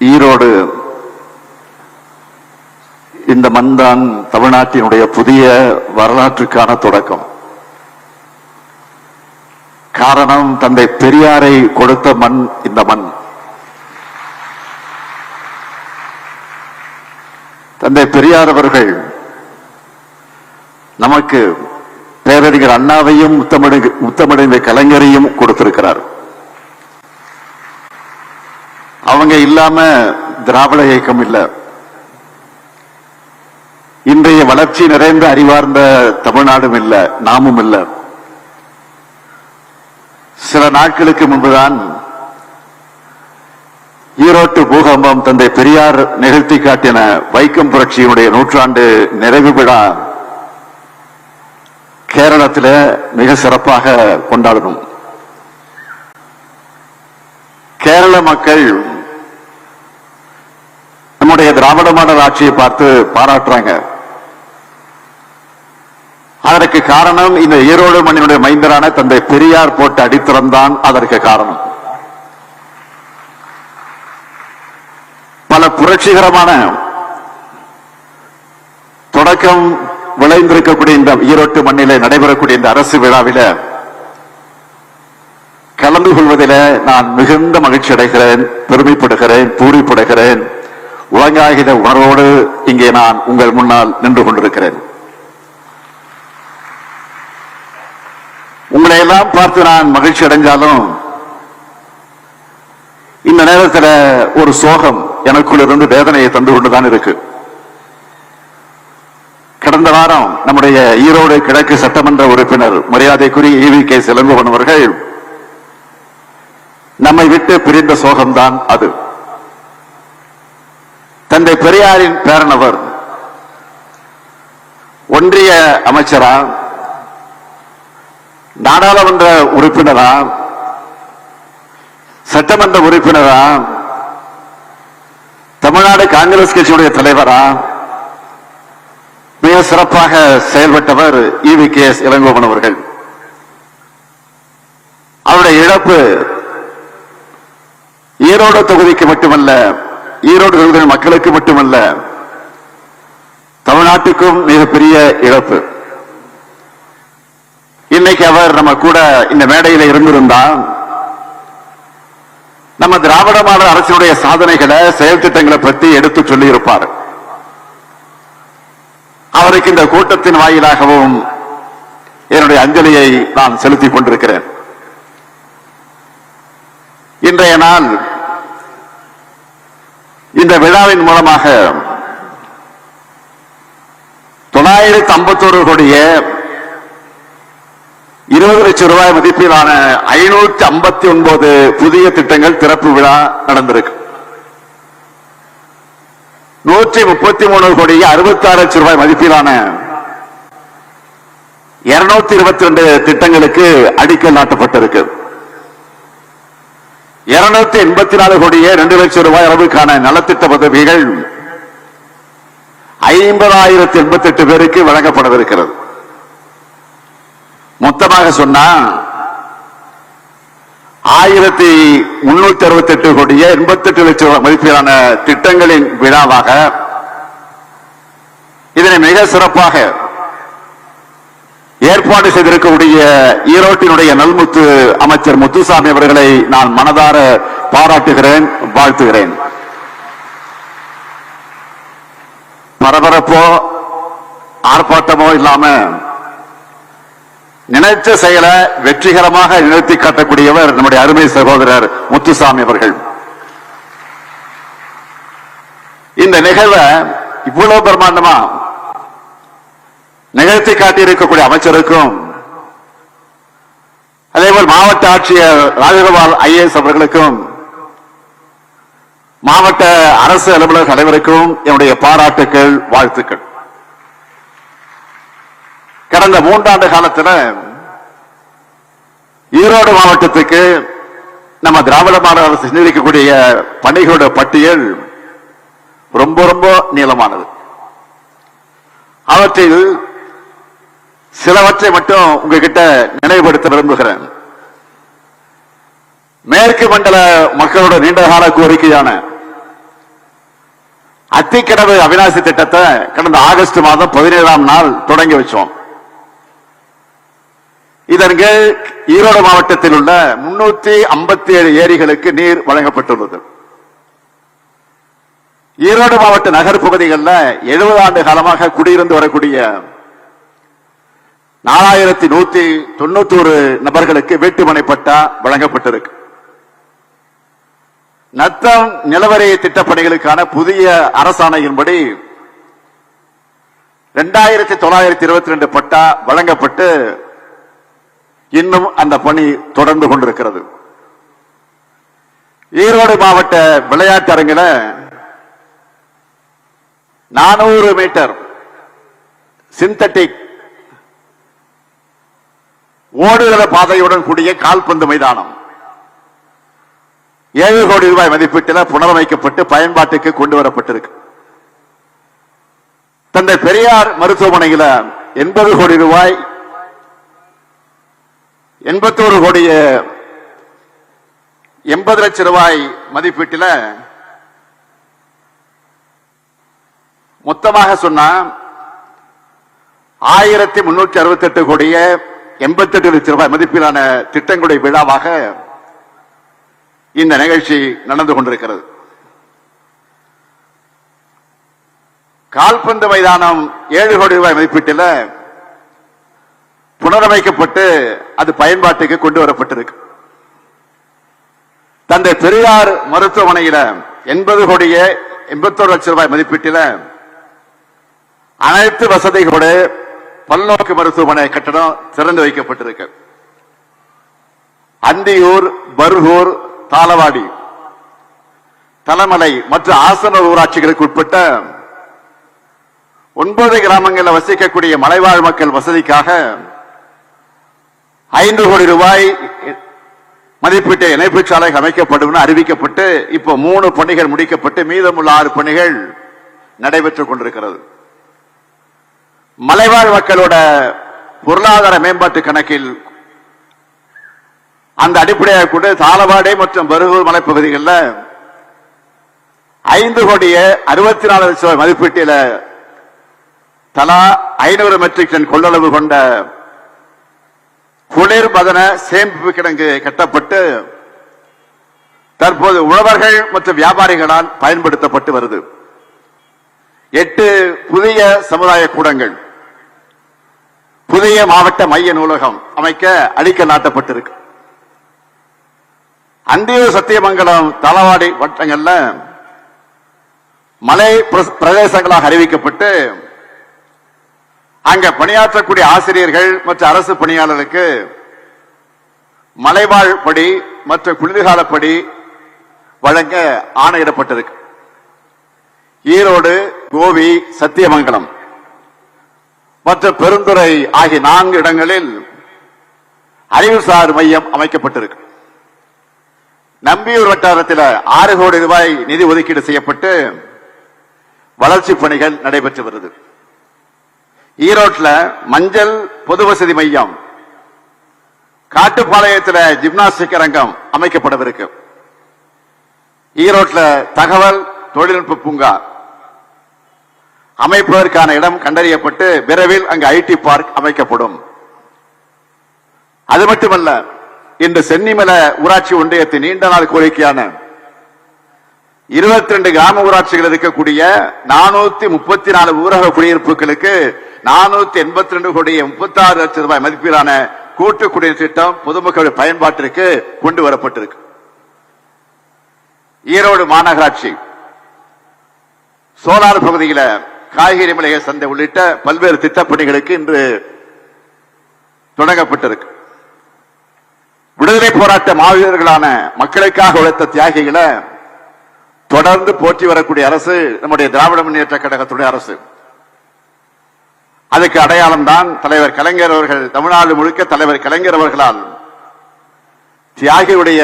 ஈரோடு இந்த மண்தான் தமிழ்நாட்டினுடைய புதிய வரலாற்றுக்கான தொடக்கம். காரணம் தந்தை பெரியாரை கொடுத்த மண் இந்த மண். தந்தை பெரியார் அவர்கள் நமக்கு பேரறிஞர் அண்ணாவையும் முத்தமிழ் முத்தமிழந்த கலைஞரையும் கொடுத்திருக்கிறார் அவங்க இல்லாம திராவிட இயக்கம் இல்லை. இன்றைய வளர்ச்சி நிறைந்த அறிவார்ந்த தமிழ்நாடும் இல்லை நாமும் இல்லை. சில நாட்களுக்கு முன்புதான் ஈரோட்டு பூகம்பம் தந்தை பெரியார் நிகழ்த்தி காட்டின வைக்கம் புரட்சியினுடைய நூற்றாண்டு நிறைவு விழா கேரளத்தில் மிக சிறப்பாக கொண்டாடணும். கேரள மக்கள் நம்முடைய திராவிட மாடல் ஆட்சியை பார்த்து பாராட்டுறாங்க. அதற்கு காரணம் இந்த ஈரோடு மண்ணினுடைய மைந்தரான தந்தை பெரியார் போட்ட அடித்திறந்தான் அதற்கு காரணம். பல புரட்சிகரமான தொடக்கம் விளைந்திருக்கக்கூடிய இந்த ஈரோட்டு மண்ணிலே நடைபெறக்கூடிய இந்த அரசு விழாவில கலந்து கொள்வதில் நான் மிகுந்த மகிழ்ச்சி அடைகிறேன் பெருமைப்படுகிறேன் பூரிப்படுகிறேன். உலகாகித உணர்வோடு இங்கே நான் உங்கள் முன்னால் நின்று கொண்டிருக்கிறேன். உங்களை எல்லாம் பார்த்து நான் மகிழ்ச்சி அடைஞ்சாலும் இந்த நேரத்தில் ஒரு சோகம் எனக்குள் இருந்து வேதனையை தந்து கொண்டுதான் இருக்கு. கடந்த வாரம் நம்முடைய ஈரோடு கிழக்கு சட்டமன்ற உறுப்பினர் மரியாதைக்குரிய ஈவி கே சிலம்பவன் அவர்கள் நம்மை விட்டு பிரிந்த சோகம்தான் அது. தந்தை பெரியாரின் பேரனவர் ஒன்றிய அமைச்சரா நாடாளுமன்ற உறுப்பினரா சட்டமன்ற உறுப்பினரா தமிழ்நாடு காங்கிரஸ் கட்சியுடைய தலைவரா மிக சிறப்பாக செயல்பட்டவர் இவி கே. எஸ். இளங்கோவன் அவர்கள். அவருடைய இழப்பு ஈரோடு தொகுதிக்கு மட்டுமல்ல ஈரோடு தொகுதியின் மக்களுக்கு மட்டுமல்ல தமிழ்நாட்டுக்கும் மிகப்பெரிய இழப்பு. இன்னைக்கு அவர் நம்ம கூட இந்த மேடையில் இருந்திருந்தால் நம்ம திராவிட மாடல் அரசினுடைய சாதனைகளை செயல் திட்டங்களை பற்றி எடுத்து சொல்லி இருப்பார் அவருக்கு இந்த கூட்டத்தின் வாயிலாகவும் என்னுடைய அஞ்சலியை நான் செலுத்திக் கொண்டிருக்கிறேன். இன்றைய நாள் இந்த விழாவின் மூலமாக தொள்ளாயிரத்தி ஐம்பத்தோரு கோடிய இருபது லட்சம் ரூபாய் மதிப்பிலான ஐநூத்தி ஐம்பத்தி ஒன்பது புதிய திட்டங்கள் திறப்பு விழா நடந்திருக்கு. நூற்றி முப்பத்தி மூணு கோடி அறுபத்தி ஆறு லட்சம் ரூபாய் மதிப்பிலான இருநூத்தி இருபத்தி ரெண்டு திட்டங்களுக்கு அடிக்கல் நாட்டப்பட்டிருக்கு. இருநூத்தி எண்பத்தி நாலு கோடியே ரெண்டு லட்சம் ரூபாய் அளவுக்கான நலத்திட்ட பதவிகள் ஐம்பதாயிரத்தி எண்பத்தி எட்டு பேருக்கு வழங்கப்படவிருக்கிறது. மொத்தமாக சொன்னா ஆயிரத்தி முன்னூத்தி அறுபத்தி எட்டு கோடியே எண்பத்தி எட்டு லட்சம் மதிப்பிலான திட்டங்களின் விழாவாக இதனை மிக சிறப்பாக ஏற்பாடு செய்திருக்கக்கூடிய ஈரோட்டினுடைய நல்முத்து அமைச்சர் முத்துசாமி அவர்களை நான் மனதார பாராட்டுகிறேன் வாழ்த்துகிறேன். பரபரப்போ ஆர்ப்பாட்டமோ இல்லாம நினைச்ச செயலை வெற்றிகரமாக நிறுத்தி காட்டக்கூடியவர் நம்முடைய அருமை சகோதரர் முத்துசாமி அவர்கள். இந்த நிகழ்வை இவ்வளவு பிரமாண்டமா நிகழ்த்தி காட்டியிருக்கக்கூடிய அமைச்சருக்கும் அதேபோல் மாவட்ட ஆட்சியர் ராஜகோபால் ஐஏஎஸ் அவர்களுக்கும் மாவட்ட அரசு அலுவலர் தலைவருக்கும் என்னுடைய பாராட்டுக்கள் வாழ்த்துக்கள். கடந்த மூன்றாண்டு காலத்துல ஈரோடு மாவட்டத்துக்கு நம்ம திராவிட மாடல் அரசு செஞ்சிருக்கக்கூடிய பணிகளோட பட்டியல் ரொம்ப ரொம்ப நீளமானது. அவற்றில் சிலவற்றை மட்டும் உங்ககிட்ட நினைவுபடுத்த விரும்புகிறேன். மேற்கு மண்டல மக்களோட நீண்டகால கோரிக்கையான அத்திக்கடவு அவிநாசி திட்டத்தை கடந்த ஆகஸ்ட் மாதம் பதினேழாம் நாள் தொடங்கி வச்சோம். இதற்கு ஈரோடு மாவட்டத்தில் உள்ள முன்னூத்தி ஐம்பத்தி ஏழு ஏரிகளுக்கு நீர் வழங்கப்பட்டுள்ளது. ஈரோடு மாவட்ட நகர்ப்பகுதிகளில் எழுபது ஆண்டு காலமாக குடியிருந்து வரக்கூடிய நாலாயிரத்தி நூத்தி தொண்ணூத்தி ஒரு நபர்களுக்கு வீட்டுமனை பட்டா வழங்கப்பட்டிருக்கு. நத்தம் நிலவரி திட்டப்பணிகளுக்கான புதிய அரசாணையின்படி இரண்டாயிரத்தி தொள்ளாயிரத்தி இருபத்தி ரெண்டு பட்டா வழங்கப்பட்டு இன்னும் அந்த பணி தொடர்ந்து கொண்டிருக்கிறது. ஈரோடு மாவட்ட விளையாட்டு அரங்கில நானூறு மீட்டர் சிந்தட்டிக் ஓடுகிற பாதையுடன் கூடிய கால்பந்து மைதானம். ஏழு கோடி ரூபாய் மதிப்பீட்டில் புனரமைக்கப்பட்டு பயன்பாட்டுக்கு கொண்டு வரப்பட்டிருக்கு. தந்தை பெரியார் மருத்துவமனையில் எண்பது கோடி ரூபாய் எண்பத்தோரு கோடி எண்பது லட்சம் ரூபாய் மதிப்பீட்டில் மொத்தமாக சொன்னா ஆயிரத்தி முன்னூற்றி அறுபத்தி எட்டு கோடிய எண்பத்தி எட்டு லட்சம் ரூபாய் மதிப்பிலான திட்டங்களுடைய விழாவாக இந்த நிகழ்ச்சி நடந்து கொண்டிருக்கிறது. கால்பந்து மைதானம் ஏழு கோடி ரூபாய் மதிப்பீட்டில் புனரமைக்கப்பட்டு அது பயன்பாட்டுக்கு கொண்டு வரப்பட்டிருக்கு. தந்தை பெரியார் மருத்துவமனையில எண்பது கோடியே எண்பத்தோரு லட்சம் ரூபாய் மதிப்பீட்டில் அனைத்து வசதிகளோடு பல்நோக்கு மருத்துவமனை கட்டடம் திறந்து வைக்கப்பட்டிருக்கு. அந்தியூர் பர்கூர் தாளவாடி தலைமலை மற்றும் ஆசனூர் ஊராட்சிகளுக்கு உட்பட்ட ஒன்பது கிராமங்களில் வசிக்கக்கூடிய மலைவாழ் மக்கள் வசதிக்காக ஐந்து கோடி ரூபாய் மதிப்பீட்டு இணைப்பு சாலை அமைக்கப்படும் அறிவிக்கப்பட்டு இப்போ மூணு பணிகள் முடிக்கப்பட்டு மீதமுள்ள ஆறு பணிகள் நடைபெற்றுக் கொண்டிருக்கிறது. மலைவாழ் மக்களோட பொருளாதார மேம்பாட்டு கணக்கில் அந்த அடிப்படையாக கொண்டு தாளவாடை மற்றும் பருகூர் மலைப்பகுதிகளில் ஐந்து கோடியே அறுபத்தி நாலு லட்சம் மதிப்பீட்டில தலா ஐநூறு மெட்ரிக் டன் கொள்ளளவு கொண்ட குளிர் பதன சேமிப்பு கிடங்கு கட்டப்பட்டு தற்போது உழவர்கள் மற்றும் வியாபாரிகளால் பயன்படுத்தப்பட்டு வருது. எட்டு புதிய சமுதாய கூடங்கள். புதிய மாவட்ட மைய நூலகம் அமைக்க அடிக்கல் நாட்டப்பட்டிருக்கு. அந்தியூர் சத்தியமங்கலம் தளவாடி வட்டங்கள்ல மலை பிர- பிரதேசங்களாக அறிவிக்கப்பட்டு அங்க பணியாற்றக்கூடிய ஆசிரியர்கள் மற்றும் அரசு பணியாளர்களுக்கு மலைவாழ் படி மற்றும் குளிர்கால படி வழங்க ஆணையிடப்பட்டிருக்கு. ஈரோடு கோவி சத்தியமங்கலம். மற்ற பெருந்துறை ஆகிய நான்கு இடங்களில் அறிவுசார் மையம் அமைக்கப்பட்டிருக்கு. நம்பியூர் வட்டாரத்தில் ஆறு கோடி ரூபாய் நிதி ஒதுக்கீடு செய்யப்பட்டு வளர்ச்சி பணிகள் நடைபெற்று வருது. ஈரோட்டில் மஞ்சள் பொது வசதி மையம் காட்டுப்பாளையத்தில் ஜிம்னாஸ்டிக் அரங்கம் அமைக்கப்படவிருக்கு. ஈரோட்டில் தகவல் தொழில்நுட்ப பூங்கா அமைப்பதற்கான இடம் கண்டறியப்பட்டு விரைவில் அங்கு ஐடி பார்க் அமைக்கப்படும். அது மட்டுமல்ல இன்று சென்னிமல ஊராட்சி ஒன்றியத்தின் நீண்ட நாள் கோரிக்கையான இருபத்தி ரெண்டு கிராம ஊராட்சிகள் இருக்கக்கூடிய நானூத்தி முப்பத்தி நாலு ஊரக குடியிருப்புகளுக்கு நானூத்தி எண்பத்தி ரெண்டு கோடியே முப்பத்தி ஆறு லட்சம் ரூபாய் மதிப்பிலான கூட்டு குடிநீர் திட்டம் பொதுமக்கள் பயன்பாட்டிற்கு கொண்டு வரப்பட்டிருக்கு. ஈரோடு மாநகராட்சி சோலார் பகுதியில காய்கறி மளிகை சந்தை உள்ளிட்ட பல்வேறு திட்டப்பணிகளுக்கு இன்று தொடங்கப்பட்டிருக்கு. விடுதலை போராட்ட மாவீரர்களான மக்களுக்காக உழைத்த தியாகிகளை தொடர்ந்து போற்றி வரக்கூடிய அரசு நம்முடைய திராவிட முன்னேற்ற கழகத்துடைய அரசு. அதுக்கு அடையாளம் தான் தலைவர் கலைஞர் அவர்கள் தமிழ்நாடு முழுக்க தலைவர் கலைஞர் அவர்களால் தியாகியுடைய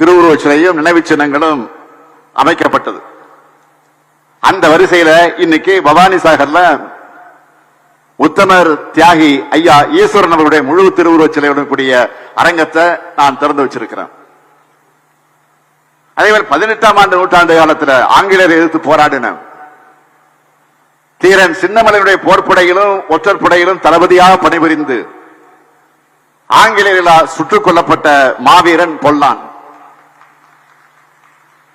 திருவுருவச் சிலையும் நினைவுச் சின்னங்களும் அமைக்கப்பட்டது. அந்த வரிசையில இன்னைக்கு பவானி சாகர்ல உத்தமர் தியாகி ஐயா ஈஸ்வரன் அவருடைய முழு திருவுருவச் சிலையுடன் கூடிய அரங்கத்தை நான் திறந்து வச்சிருக்கிறேன். அதே மாதிரி பதினெட்டாம் ஆண்டு நூற்றாண்டு காலத்துல ஆங்கிலேயரை எதிர்த்து போராடின தீரன் சின்னமலையுடைய போர்ப்படையிலும் ஒற்றர் படையிலும் தளபதியாக பணிபுரிந்து ஆங்கிலேயர்களால் சுட்டுக் கொல்லப்பட்ட மாவீரன் பொல்லான்.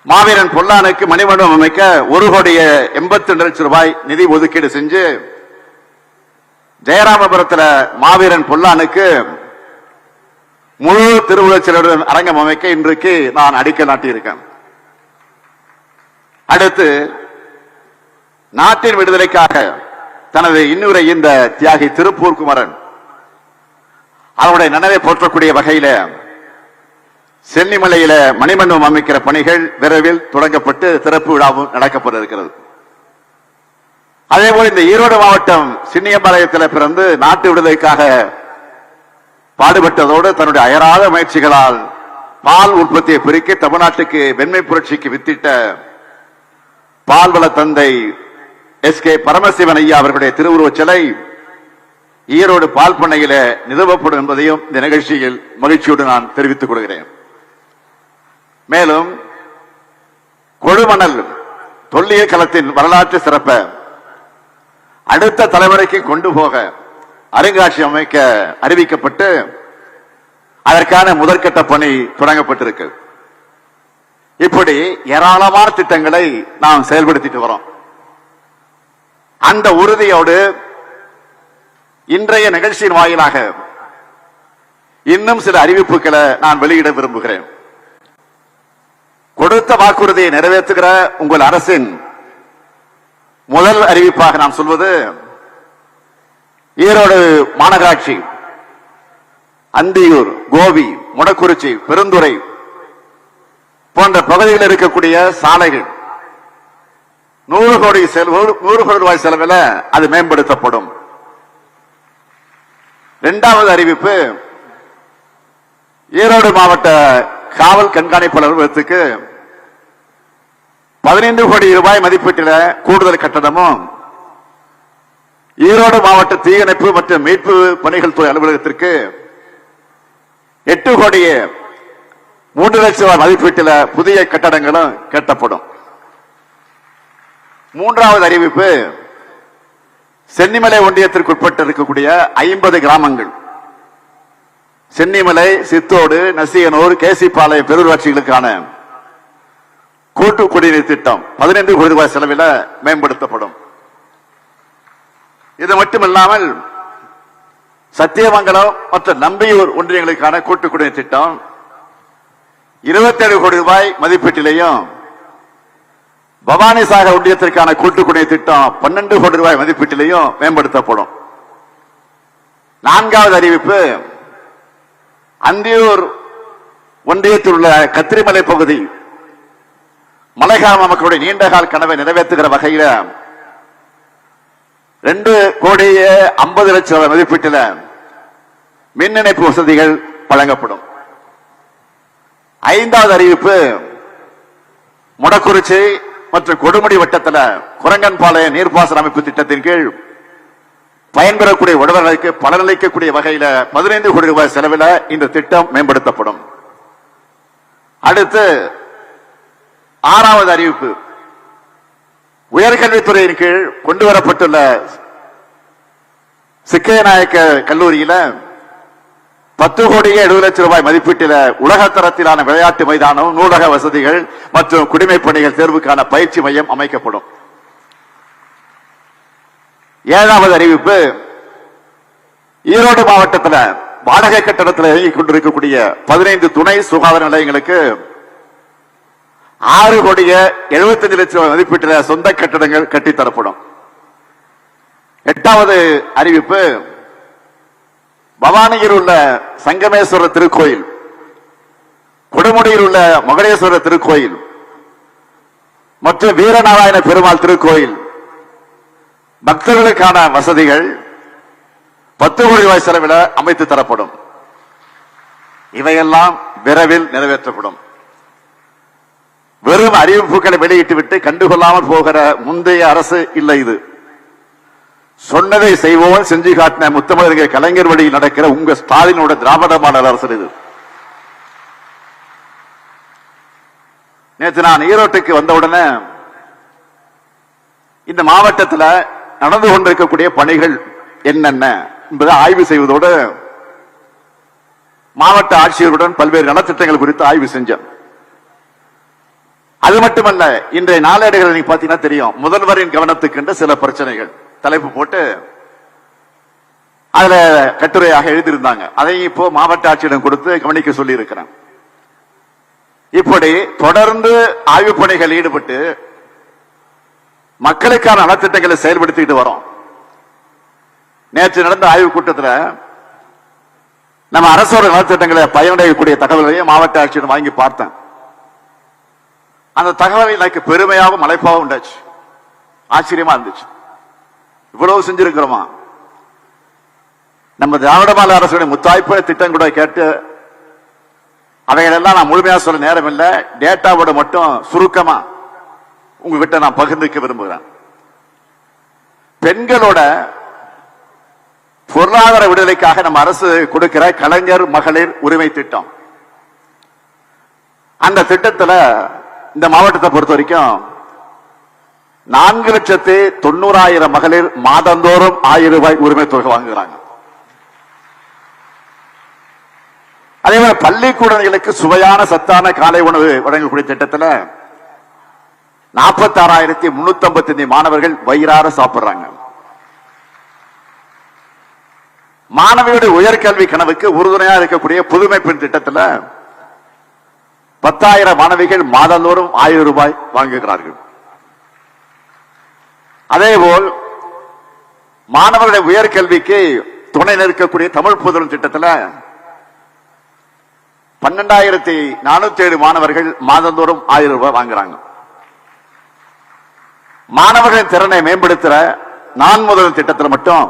மாவீரன் பொல்லானுக்கு மணிமண்டபம் அமைக்க ஒரு கோடிய எண்பத்தி ரெண்டு லட்சம் ரூபாய் நிதி ஒதுக்கீடு செஞ்சு ஜெயராமபுரத்துல மாவீரன் பொல்லானுக்கு முழு திருவுளச்சிலுடன் அரங்கம் அமைக்க இன்றைக்கு நான் அடிக்கல் நாட்டியிருக்கேன். அடுத்து நாட்டின் விடுதலைக்காக தனது இன்னுரை இந்த தியாகி திருப்பூர் குமரன் அவருடைய நினைவை போற்றக்கூடிய வகையில சென்னிமலையில மணிமண்டபம் அமைக்கிற பணிகள் விரைவில் தொடங்கப்பட்டு திறப்பு விழாவும் நடக்கப்பட இருக்கிறது அதே போல இந்த ஈரோடு மாவட்டம் சின்னியம்பாளையத்தில் பிறந்து நாட்டு விடுதலைக்காக பாடுபட்டதோடு தன்னுடைய அயராத முயற்சிகளால் பால் உற்பத்தியை பெருக்கி தமிழ்நாட்டுக்கு வெண்மை புரட்சிக்கு வித்திட்ட பால்வள தந்தை எஸ் கே பரமசிவன் ஐயா அவர்களுடைய திருவுருவச் சிலை ஈரோடு பால் பண்ணையில நிறுவப்படும் என்பதையும் இந்த நிகழ்ச்சியில் மகிழ்ச்சியோடு நான் தெரிவித்துக் கொள்கிறேன். மேலும் கொழுமணல் தொல்லிய களத்தின் வரலாற்று சிறப்ப அடுத்த தலைமுறைக்கு கொண்டு போக அருங்காட்சியகம் அமைக்க அறிவிக்கப்பட்டு அதற்கான முதற்கட்ட பணி தொடங்கப்பட்டிருக்கு. இப்படி ஏராளமான திட்டங்களை நாம் செயல்படுத்திட்டு வரோம். அந்த உறுதியோடு இன்றைய நிகழ்ச்சியின் வாயிலாக இன்னும் சில அறிவிப்புகளை நான் வெளியிட விரும்புகிறேன். கொடுத்த வாக்குறுதியை நிறைவேற்றுகிற உங்கள் அரசின் முதல் அறிவிப்பாக நான் சொல்வது ஈரோடு மாநகராட்சி அந்தியூர் கோபி முடக்குறிச்சி பெருந்துறை போன்ற பகுதிகளில் இருக்கக்கூடிய சாலைகள் நூறு கோடி செலவு நூறு கோடி ரூபாய் செலவில் அது மேம்படுத்தப்படும். இரண்டாவது அறிவிப்பு ஈரோடு மாவட்ட காவல் கண்காணிப்பு பதினைந்து கோடி ரூபாய் மதிப்பீட்டில் கூடுதல் கட்டணமும் ஈரோடு மாவட்ட தீயணைப்பு மற்றும் மீட்பு பணிகள் துறை அலுவலகத்திற்கு எட்டு கோடி மூன்று லட்சம் ரூபாய் மதிப்பீட்டில் புதிய கட்டடங்களும் கட்டப்படும். மூன்றாவது அறிவிப்பு சென்னிமலை ஒன்றியத்திற்கு உட்பட்டு இருக்கக்கூடிய ஐம்பது கிராமங்கள். சென்னிமலை சித்தோடு நசியனூர் கேசிப்பாளையம் பெருராட்சிகளுக்கான கூட்டு குடிநீர் திட்டம் பதினைந்து கோடி ரூபாய் செலவில் மேம்படுத்தப்படும். இது மட்டுமில்லாமல் சத்தியமங்கலம் மற்றும் நம்பியூர் ஒன்றியங்களுக்கான கூட்டு குடிநீர் திட்டம் இருபத்தேழு கோடி ரூபாய் மதிப்பீட்டிலையும் பவானிசாகர் ஒன்றியத்திற்கான கூட்டு குடிநீர் திட்டம் பன்னெண்டு கோடி ரூபாய் மதிப்பீட்டிலையும் மேம்படுத்தப்படும். நான்காவது அறிவிப்பு அந்தியூர் ஒன்றியத்தில் உள்ள கத்திரிமலை பகுதி மலைகாம மக்களுடைய நீண்டகால கனவை நிறைவேற்றுகிற வகையில ரெண்டு கோடியே ஐம்பது லட்சம் ரூபாய் மதிப்பீட்டில் மின் இணைப்பு வசதிகள் வழங்கப்படும். ஐந்தாவது அறிவிப்பு முடக்குறிச்சி மற்றும் கொடுமுடி வட்டத்தில் குரங்கன்பாளைய நீர்ப்பாசன அமைப்பு திட்டத்தின் கீழ் பயன்பெறக்கூடிய உழவர்களுக்கு பலனளிக்கக்கூடிய வகையில பதினைந்து கோடி ரூபாய் செலவில் இந்த திட்டம் மேம்படுத்தப்படும். அடுத்து ஆறாவது அறிவிப்பு. உயர்கல்வித்துறையின் கீழ் கொண்டு வரப்பட்டுள்ள சிக்கையநாயக்க கல்லூரியில பத்து கோடியே எழுபது லட்சம் ரூபாய் மதிப்பீட்டில உலகத்தரத்திலான விளையாட்டு மைதானம் நூலக வசதிகள் மற்றும் குடிமை பணிகள் தேர்வுக்கான பயிற்சி மையம் அமைக்கப்படும். ஏழாவது அறிவிப்பு ஈரோடு மாவட்டத்தில் வாடகை கட்டடத்தில் இயங்கிக் கொண்டிருக்கக்கூடிய பதினைந்து துணை சுகாதார நிலையங்களுக்கு ஆறு கோடிய எழுபத்தஞ்சு லட்சம் மதிப்பீட்டில் சொந்த கட்டடங்கள் கட்டித்தரப்படும். எட்டாவது அறிவிப்பு பவானியில் உள்ள சங்கமேஸ்வரர் திருக்கோயில் கொடுமுடியில் உள்ள மகடேஸ்வரர் திருக்கோயில் மற்றும் வீரநாராயண பெருமாள் திருக்கோயில். பக்தர்களுக்கான வசதிகள் பத்து கோடி ரூபாய் செலவில் அமைத்து தரப்படும். இவையெல்லாம் விரைவில் நிறைவேற்றப்படும். வெறும் அறிவிப்புகளை வெளியிட்டுவிட்டு கண்டுகொள்ளாமல் போகிற முந்தைய அரசு இல்லை இது. சொன்னதை செய்வோம் செஞ்சு காட்டின முத்தமிழர்கள் கலைஞர் வழியில் நடக்கிற உங்க ஸ்டாலினோட திராவிட மாடல் அரசு இது. நேற்று நான் ஈரோட்டுக்கு வந்த உடனே இந்த மாவட்டத்தில் நடந்து கொண்டிருக்கக்கூடிய பணிகள் என்னென்ன என்பதை ஆய்வு செய்வதோடு மாவட்ட ஆட்சியருடன் பல்வேறு நலத்திட்டங்கள் குறித்து ஆய்வு செஞ்சேன். அது மட்டுமல்ல இன்றைய நாளேடுகள் நீங்க பாத்தீங்கன்னா தெரியும். முதல்வரின் கவனத்துக்கு சில பிரச்சனைகள். தலைப்பு போட்டு அதுல கட்டுரையாக எழுதியிருந்தாங்க. அதையும் இப்போ மாவட்ட ஆட்சியிடம் கொடுத்து கவனிக்க சொல்லி இருக்கிறேன் இப்படி தொடர்ந்து ஆய்வு பணிகள் ஈடுபட்டு மக்களுக்கான நலத்திட்டங்களை செயல்படுத்திட்டு வரோம். நேற்று நடந்த ஆய்வு கூட்டத்தில் நம்ம அரசோட நலத்திட்டங்களை பயனடையக்கூடிய தகவல்களையும் மாவட்ட ஆட்சியிடம் வாங்கி பார்த்தேன். அந்த தகவல் எனக்கு பெருமையாகவும் மலைப்பாகவும் உண்டாச்சு. ஆச்சரியமா இருந்துச்சு. இவ்வளவு செஞ்சிருக்கிறோமா? நம்ம திராவிட மாநில அரசுடைய முத்தாய்ப்பு திட்டம் கூட கேட்டு அவைகளெல்லாம் நான் முழுமையா சொல்ல நேரம் இல்லை. டேட்டாவோட மட்டும் சுருக்கமா உங்ககிட்ட நான் பகிர்ந்துக்க விரும்புகிறேன். பெண்களோட பொருளாதார விடுதலைக்காக நம்ம அரசு கொடுக்கிற கலைஞர் மகளிர் உரிமை திட்டம். அந்த திட்டத்துல இந்த மாவட்டத்தை பொறுத்த வரைக்கும் நான்கு லட்சத்து தொண்ணூறாயிரம் மகளிர் மாதந்தோறும் ஆயிரம் ரூபாய் உரிமை தொகை வாங்குகிறாங்க. அதே மாதிரி பள்ளிக்கூடங்களுக்கு சுவையான சத்தான காலை உணவு வழங்கக்கூடிய திட்டத்தில் நாற்பத்தி ஆறாயிரத்தி முன்னூத்தி ஐம்பத்தி ஐந்து மாணவர்கள் வயிறார சாப்பிடுறாங்க. மாணவியுடைய உயர்கல்வி கனவுக்கு உறுதுணையா இருக்கக்கூடிய புதுமை பெண் திட்டத்தில் பத்தாயிரம் மாணவிகள் மாதந்தோறும் ஆயிரம் ரூபாய் வாங்குகிறார்கள். அதேபோல் மாணவர்களுடைய உயர்கல்விக்கு துணை நிற்கக்கூடிய தமிழ் புதலும் திட்டத்தில் பன்னெண்டாயிரத்தி நானூத்தி ஏழு மாணவர்கள் மாதந்தோறும் ஆயிரம் ரூபாய் வாங்குறாங்க. மாணவர்களின் திறனை மேம்படுத்துற நான் முதல் திட்டத்தில் மட்டும்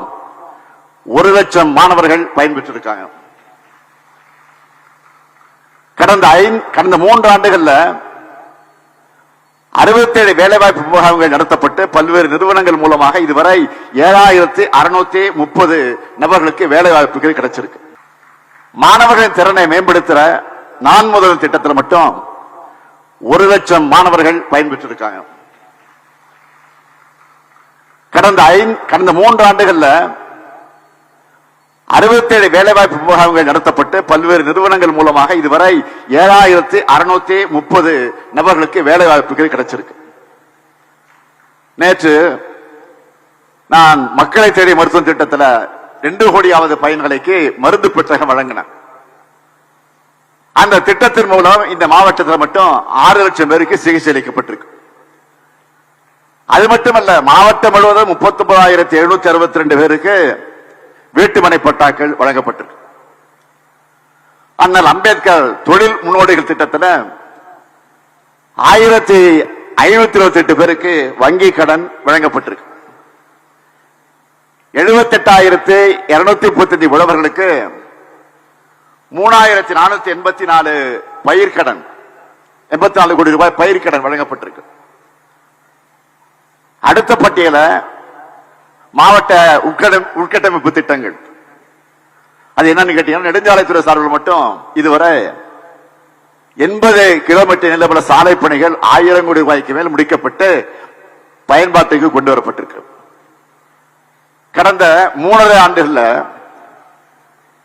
ஒரு லட்சம் மாணவர்கள் பயன்பெற்றிருக்காங்க. கடந்த ஐந்து கடந்த மூன்று ஆண்டுகள்ல அறுபத்தேழு வேலைவாய்ப்பு முகாம்கள் நடத்தப்பட்டு பல்வேறு நிறுவனங்கள் மூலமாக இதுவரை ஏழாயிரத்தி அறுநூத்தி முப்பது நபர்களுக்கு வேலைவாய்ப்புகள் கிடைச்சிருக்கு. மாணவர்களின் திறனை மேம்படுத்துற நான் முதல் திட்டத்தில் மட்டும் ஒரு லட்சம் மாணவர்கள் பயன்பெற்றிருக்காங்க கடந்த ஐந்து கடந்த மூன்று ஆண்டுகள்ல அறுபத்தேழு வேலைவாய்ப்பு முகாம்கள் நடத்தப்பட்டு பல்வேறு நிறுவனங்கள் மூலமாக இதுவரை ஏழாயிரத்தி அறுநூத்தி முப்பது நபர்களுக்கு வேலைவாய்ப்புகள் கிடைச்சிருக்கு. நேற்று நான் மக்களை தேடி மருத்துவ திட்டத்தில் ரெண்டு கோடியாவது பயன்களுக்கு மருந்து பெற்றகம் வழங்கினேன். அந்த திட்டத்தின் மூலம் இந்த மாவட்டத்தில் மட்டும் ஆறு லட்சம் பேருக்கு சிகிச்சை அளிக்கப்பட்டிருக்கு. அது மட்டுமல்ல மாவட்டம் முழுவதும் முப்பத்தி ஒன்பதாயிரத்தி எழுநூத்தி அறுபத்தி ரெண்டு பேருக்கு வீட்டுமனை பட்டாக்கள் வழங்கப்பட்டிருக்கு அண்ணல் அம்பேத்கர் தொழில் முன்னோடிகள் திட்டத்தில் ஆயிரத்தி ஐநூத்தி இருபத்தி எட்டு பேருக்கு வங்கி கடன் வழங்கப்பட்டிருக்கு. எழுபத்தி எட்டாயிரத்தி இருநூத்தி முப்பத்தஞ்சு உழவர்களுக்கு மூணாயிரத்தி நானூத்தி எண்பத்தி நாலு பயிர்கடன் எண்பத்தி நாலு கோடி ரூபாய் பயிர்கடன் வழங்கப்பட்டிருக்கு. அடுத்த பட்டியல மாவட்ட உட்கட்ட உட்கட்டமைப்பு திட்டங்கள். அது என்னன்னு கேட்டீங்கன்னா நெடுஞ்சாலைத்துறை சார்பில் மட்டும் இதுவரை எண்பது கிலோமீட்டர் நிலப்பட சாலை பணிகள் ஆயிரம் கோடி ரூபாய்க்கு மேல் முடிக்கப்பட்டு பயன்பாட்டுக்கு கொண்டு வரப்பட்டிருக்கு. கடந்த மூணரை ஆண்டுகள்ல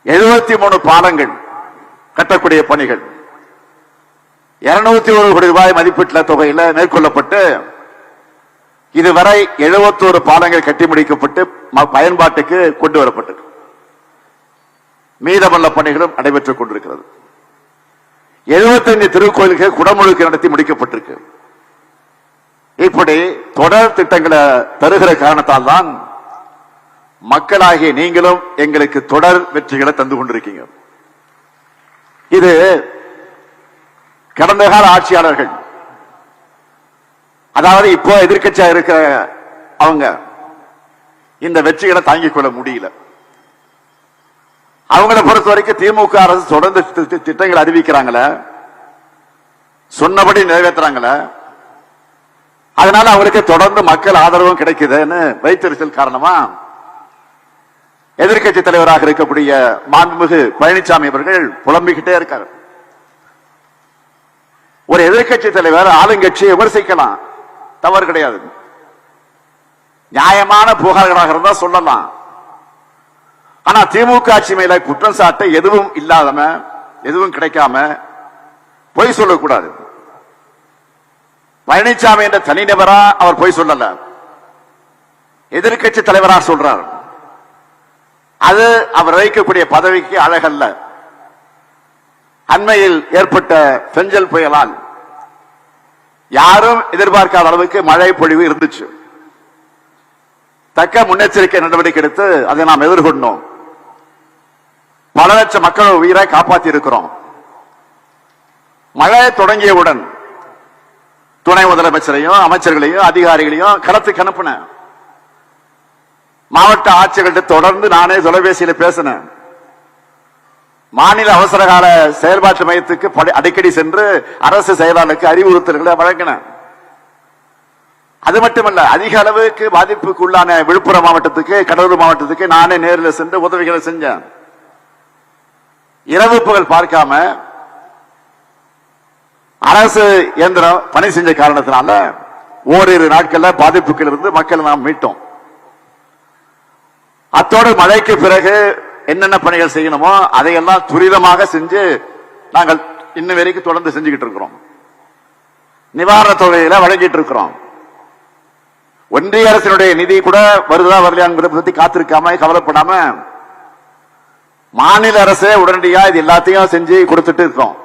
எழுபத்தி மூணு பாலங்கள் கட்டக்கூடிய பணிகள் இருநூத்தி ஒரு கோடி ரூபாய் மதிப்பீட்டுல தொகையில மேற்கொள்ளப்பட்டு இதுவரை எழுபத்தோரு பாலங்கள் கட்டி முடிக்கப்பட்டு ம- பயன்பாட்டுக்கு கொண்டு வரப்பட்டது. மீதமுள்ள பணிகளும் நடைபெற்றுக் கொண்டிருக்கிறது. 75 திருக்கோயில்கள் குடமுழுக்கு நடத்தி முடிக்கப்பட்டிருக்கு. இப்படி தொடர் திட்டங்களை தருகிற காரணத்தால் தான் மக்களாகிய நீங்களும் எங்களுக்கு தொடர் வெற்றிகளை தந்து கொண்டிருக்கீங்க. இது கடந்த கால ஆட்சியாளர்கள் அதாவது இப்போ எதிர்க்கட்சியா இருக்கிற அவங்க இந்த வெற்றிகளை தாங்கிக் கொள்ள முடியல. அவங்களை பொறுத்த வரைக்கும் திமுக அரசு தொடர்ந்து திட்டங்கள் அறிவிக்கிறாங்களே. சொன்னபடி நிறைவேற்றுறாங்களே அதனால அவங்களுக்கு தொடர்ந்து மக்கள் ஆதரவும் கிடைக்குதுன்னு வைத்தறிச்சல் காரணமா எதிர்க்கட்சி தலைவராக இருக்கக்கூடிய மாண்புமிகு பழனிசாமி அவர்கள் புலம்பிக்கிட்டே இருக்காரு. ஒரு எதிர்க்கட்சி தலைவர் ஆளுங்கட்சியை விமர்சிக்கலாம். தவறு கிடையாது. நியாயமான புகார்களாக இருந்தா சொல்லலாம். ஆனா திமுக ஆட்சி மேல குற்றம் சாட்ட எதுவும் இல்லாதம எதுவும் கிடைக்காம பொய் சொல்லக்கூடாது. பழனிசாமி என்ற தனிநபரா அவர் பொய் சொல்லல. எதிர்க்கட்சி தலைவரா சொல்றார். அது அவர் வைக்கக்கூடிய பதவிக்கு அழகல்ல. அண்மையில் ஏற்பட்ட பெஞ்சல் புயலால் யாரும் எதிர்பார்க்காத அளவுக்கு மழை பொழிவு இருந்துச்சு. தக்க முன்னெச்சரிக்கை நடவடிக்கை எடுத்து அதை நாம் எதிர்கொண்டோம். பல லட்சம் மக்கள் உயிரை காப்பாற்றி இருக்கிறோம் மழை தொடங்கியவுடன் துணை முதலமைச்சரையும் அமைச்சர்களையும் அதிகாரிகளையும் களத்துக்கு அனுப்பினேன். மாவட்ட ஆட்சியர்கள்ட்ட தொடர்ந்து நானே தொலைபேசியில பேசினேன். மாநில அவசர கால செயல்பாட்டு மையத்துக்கு அடிக்கடி சென்று அரசு செயலாளருக்கு அறிவுறுத்தல்களை வழங்கினேன் அது மட்டுமல்ல அதிக அளவுக்கு பாதிப்புக்கு உள்ளான விழுப்புரம் மாவட்டத்துக்கு கடலூர் மாவட்டத்துக்கு நானே நேரில் சென்று உதவிகளை செஞ்சேன். இரவு புகழ் பார்க்காம அரசு இயந்திரம் பணி செஞ்ச காரணத்தினால ஓரிரு நாட்கள்ல பாதிப்புகள் இருந்து மக்களை நாம் மீட்டோம். அத்தோடு மழைக்கு பிறகு என்னென்ன பணிகள் செய்யணுமோ அதையெல்லாம் துரிதமாக செஞ்சு நாங்கள் இன்ன வரைக்கும் தொடர்ந்து செஞ்சுக்கிட்டு இருக்கிறோம். நிவாரண தொகையில வழங்கிட்டு இருக்கிறோம். ஒன்றிய அரசினுடைய நிதி கூட வருதா வரலையாங்கிறத பத்தி காத்திருக்காம கவலைப்படாம மாநில அரசே உடனடியா இது எல்லாத்தையும் செஞ்சு கொடுத்துட்டு இருக்கோம்.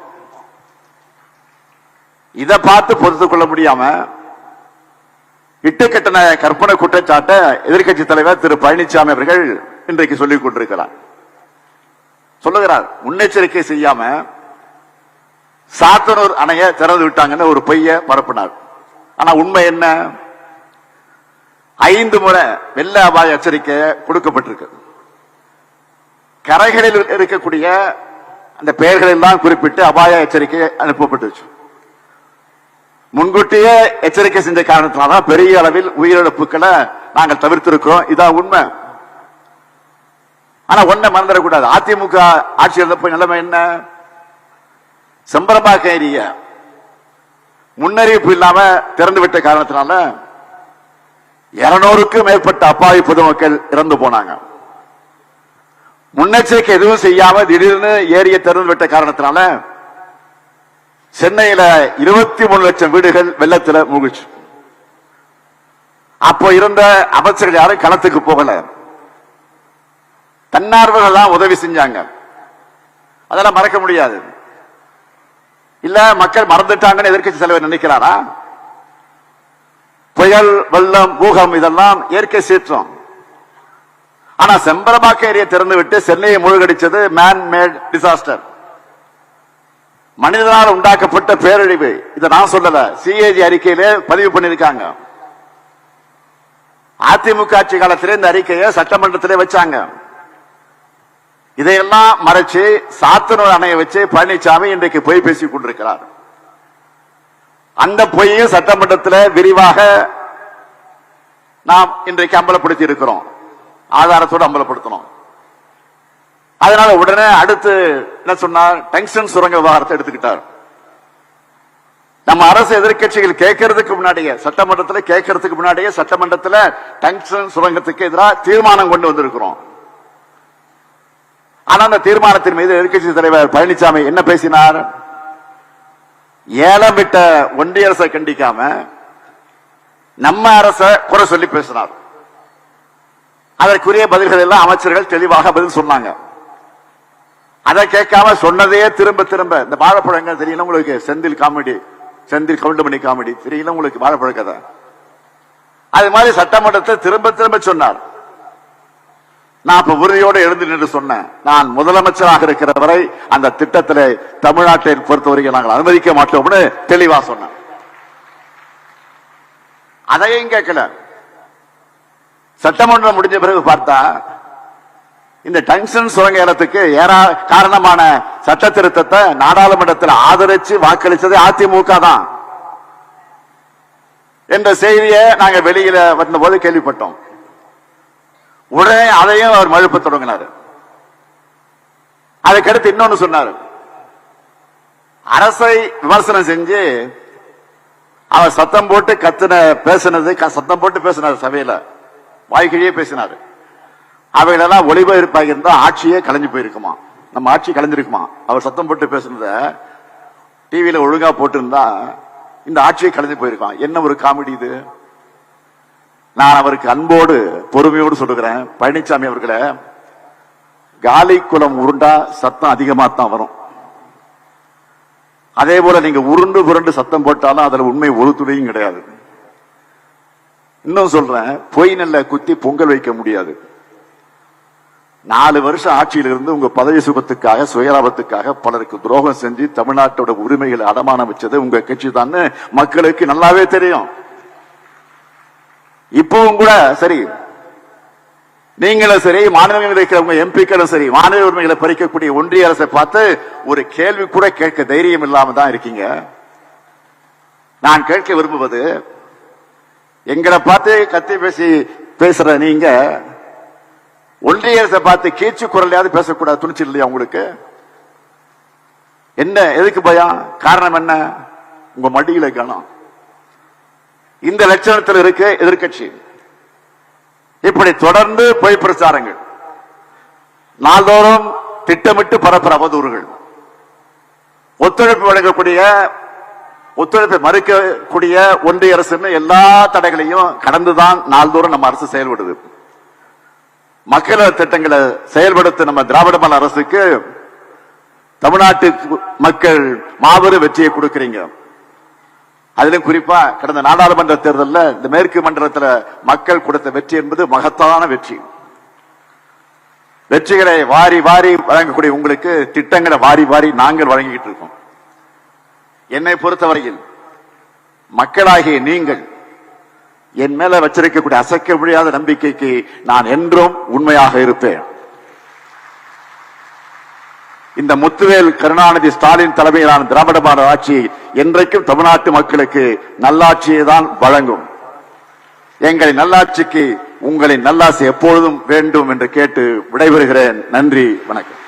இதை பார்த்து பொறுத்துக் கொள்ள முடியாம இட்டுக்கட்டின கற்பனை குற்றச்சாட்டை எதிர்க்கட்சி தலைவர் திரு பழனிசாமி அவர்கள் இன்றைக்கு சொல்லிக் கொண்டிருக்கிறார். சொல்லுகிறார் முன்னெச்சரிக்கை செய்யாம சாத்தனூர் அணைய திறந்து விட்டாங்கன்னு ஒரு பொய்ய பரப்பினார். ஆனா உண்மை என்ன? ஐந்து முறை வெள்ள அபாய எச்சரிக்கை கொடுக்கப்பட்டிருக்கு. கரைகளில் இருக்கக்கூடிய அந்த பெயர்களில் தான் குறிப்பிட்டு அபாய எச்சரிக்கை அனுப்பப்பட்டுச்சு. முன்கூட்டியே எச்சரிக்கை செஞ்ச காரணத்தினால பெரிய அளவில் உயிரிழப்புகளை நாங்கள் தவிர்த்திருக்கிறோம். இதான் உண்மை. ஆனா ஒன்ன மறந்துடக்கூடாது அதிமுக ஆட்சி இருந்தப்ப நிலைமை என்ன? செம்பரம்பாக்க ஏரிய முன்னறிவிப்பு இல்லாம திறந்து விட்ட காரணத்தினால இருநூறுக்கும் மேற்பட்ட அப்பாவி பொதுமக்கள் இறந்து போனாங்க. முன்னெச்சரிக்கை எதுவும் செய்யாம திடீர்னு ஏரிய திறந்து விட்ட காரணத்தினால சென்னையில இருபத்தி மூணு லட்சம் வீடுகள் வெள்ளத்துல மூழ்கிச்சு. அப்போ இருந்த அமைச்சர்கள் யாரும் களத்துக்கு போகல. தன்னார்வர்கள் தான் உதவி செஞ்சாங்க. அதெல்லாம் மறக்க முடியாது. இல்ல மக்கள் மறந்துட்டாங்கன்னு எதிர்கட்சி தலைவர் நினைக்கிறாரா? புயல் வெள்ளம் பூகம் இதெல்லாம் இயற்கை சீற்றம். ஆனா செம்பரமாக்க ஏரியை திறந்து விட்டு சென்னையை மூழ்கடிச்சது மேன் மேட் டிசாஸ்டர் மனிதனால் உண்டாக்கப்பட்ட பேரழிவு. இதை நான் சொல்லல. சிஏஜி அறிக்கையிலே பதிவு பண்ணிருக்காங்க அதிமுக ஆட்சி காலத்திலே இந்த அறிக்கையை சட்டமன்றத்திலே வச்சாங்க. இதையெல்லாம் மறைச்சு சாத்தனூர் அணையை வச்சு பழனிசாமி இன்றைக்கு பொய் பேசிக் கொண்டிருக்கிறார். அந்த பொய்யும் சட்டமன்றத்தில் விரிவாக நாம் இன்றைக்கு அம்பலப்படுத்தி இருக்கிறோம் ஆதாரத்தோடு அம்பலப்படுத்தணும். அதனால உடனே அடுத்து என்ன சொன்னார்? டங்ஸ்டன் சுரங்க விவகாரத்தை எடுத்துக்கிட்டார். நம்ம அரசு எதிர்க்கட்சிகள் கேட்கறதுக்கு முன்னாடியே சட்டமன்றத்தில் கேட்கறதுக்கு முன்னாடியே சட்டமன்றத்தில் டங்ஸ்டன் சுரங்கத்துக்கு எதிராக தீர்மானம் கொண்டு வந்திருக்கிறோம். ஆனா அந்த தீர்மானத்தின் மீது எதிர்க்கட்சி தலைவர் பழனிசாமி என்ன பேசினார்? ஏலம் விட்ட ஒன்றிய அரசை கண்டிக்காம நம்ம அரச குறை சொல்லி பேசினார். அதற்குரிய பதில்கள் எல்லாம் அமைச்சர்கள் தெளிவாக பதில் சொன்னாங்க. அதை கேட்காம சொன்னதையே திரும்ப திரும்ப இந்த வாழைப்பழங்கள் தெரியல உங்களுக்கு? செந்தில் காமெடி செந்தில் கவுண்டமணி காமெடி தெரியல உங்களுக்கு வாழைப்பழ கதை? அது மாதிரி சட்டமன்றத்தை திரும்ப திரும்ப சொன்னார். நான் இப்ப உறுதியோடு எழுந்து நின்று சொன்னேன். நான் முதலமைச்சராக இருக்கிற வரை அந்த திட்டத்தில் தமிழ்நாட்டை பொறுத்தவரைக்கும் நாங்கள் அனுமதிக்க மாட்டோம்னு தெளிவா சொன்னேன். அதையும் கேட்கல. சட்டமன்றம் முடிஞ்ச பிறகு பார்த்தா இந்த டங்ஷன் சுரங்க ஏலத்துக்கு ஏறா காரணமான சட்ட திருத்தத்தை நாடாளுமன்றத்தில் ஆதரிச்சு வாக்களிச்சது அதிமுக தான். என்ற செய்தியை நாங்க வெளியில வந்தபோது கேள்விப்பட்டோம். உடனே அதையும் அவர் மழுப்ப தொடங்கினார். அதுக்கடுத்து இன்னொன்னு சொன்னார். அரசை விமர்சனம் செஞ்சு அவர் சத்தம் போட்டு கத்துன பேசினது க- சத்தம் போட்டு பேசினார் சபையில. வாய்க்கிழியே பேசினாரு. அவைகளெல்லாம் ஒளிபரப்பாக இருந்தா ஆட்சியே கலைஞ்சு போயிருக்குமா? நம்ம ஆட்சி கலைஞ்சிருக்குமா? அவர் சத்தம் போட்டு பேசுனத டிவியில ஒழுங்கா போட்டிருந்தா இந்த ஆட்சியே கலைஞ்சு போயிருக்கான் என்ன ஒரு காமெடி இது? நான் அவருக்கு அன்போடு பொறுமையோடு சொல்லுகிறேன். பழனிசாமி அவர்களை காலி குளம் உருண்டா சத்தம் அதிகமாக தான் வரும். அதே போல நீங்க உருண்டு புரண்டு சத்தம் போட்டாலும் அதுல உண்மை ஒரு துளியும் கிடையாது. இன்னும் சொல்றேன் பொய் நல்ல குத்தி பொங்கல் வைக்க முடியாது. நாலு வருஷம் ஆட்சியில் இருந்து உங்க பதவி சுகத்துக்காக சுயலாபத்துக்காக பலருக்கு துரோகம் செஞ்சு தமிழ்நாட்டோட உரிமைகளை அடமானம் வச்சது உங்க கட்சி தான் மக்களுக்கு நல்லாவே தெரியும். இப்பவும் கூட சரி. நீங்களும் சரி மாநிலங்களில் இருக்கிறவங்க எம்பிக்களும் சரி மாநில உரிமைகளை பறிக்கக்கூடிய ஒன்றிய அரசை பார்த்து ஒரு கேள்வி கூட கேட்க தைரியம் இல்லாம தான் இருக்கீங்க. நான் கேட்க விரும்புவது எங்களை பார்த்து கத்தி பேசி பேசுற நீங்க ஒன்றிய அரசை பார்த்து கீச்சு குரலையாவது பேசக்கூடாது துணிச்சல் இல்லையா உங்களுக்கு? என்ன எதுக்கு பயம்? காரணம் என்ன? உங்க மடியில கணம் இந்த லட்சணத்தில் இருக்க எதிர்க்கட்சி. இப்படி தொடர்ந்து பொய் பிரச்சாரங்கள். நாள்தோறும் திட்டமிட்டு பரப்புற அவதூறுகள். ஒத்துழைப்பு வழங்கக்கூடிய ஒத்துழைப்பை மறுக்கக்கூடிய ஒன்றிய அரசுன்னு எல்லா தடைகளையும் கடந்துதான் நாள்தோறும் நம்ம அரசு செயல்படுது. மக்கள் திட்டங்களை செயல்படுத்த நம்ம திராவிட மாடல் அரசுக்கு தமிழ்நாட்டு மக்கள் மாபெரும் வெற்றியை கொடுக்கிறீங்க. அதிலும் குறிப்பா கடந்த நாடாளுமன்ற தேர்தலில் இந்த மேற்கு மண்டலத்தில் மக்கள் கொடுத்த வெற்றி என்பது மகத்தான வெற்றி. வெற்றிகளை வாரி வாரி வழங்கக்கூடிய உங்களுக்கு திட்டங்களை வாரி வாரி நாங்கள் வழங்கிக்கிட்டு இருக்கோம். என்னை பொறுத்தவரையில் மக்களாகிய நீங்கள் என் மேல வச்சிருக்கக்கூடிய அசைக்க முடியாத நம்பிக்கைக்கு நான் என்றும் உண்மையாக இருப்பேன். இந்த முத்துவேல் கருணாநிதி ஸ்டாலின் தலைமையிலான திராவிட மாடல் ஆட்சி என்றைக்கும் தமிழ்நாட்டு மக்களுக்கு நல்லாட்சியை தான் வழங்கும். எங்களின் நல்லாட்சிக்கு உங்களின் நல்லாசி எப்பொழுதும் வேண்டும் என்று கேட்டு விடைபெறுகிறேன். நன்றி வணக்கம்.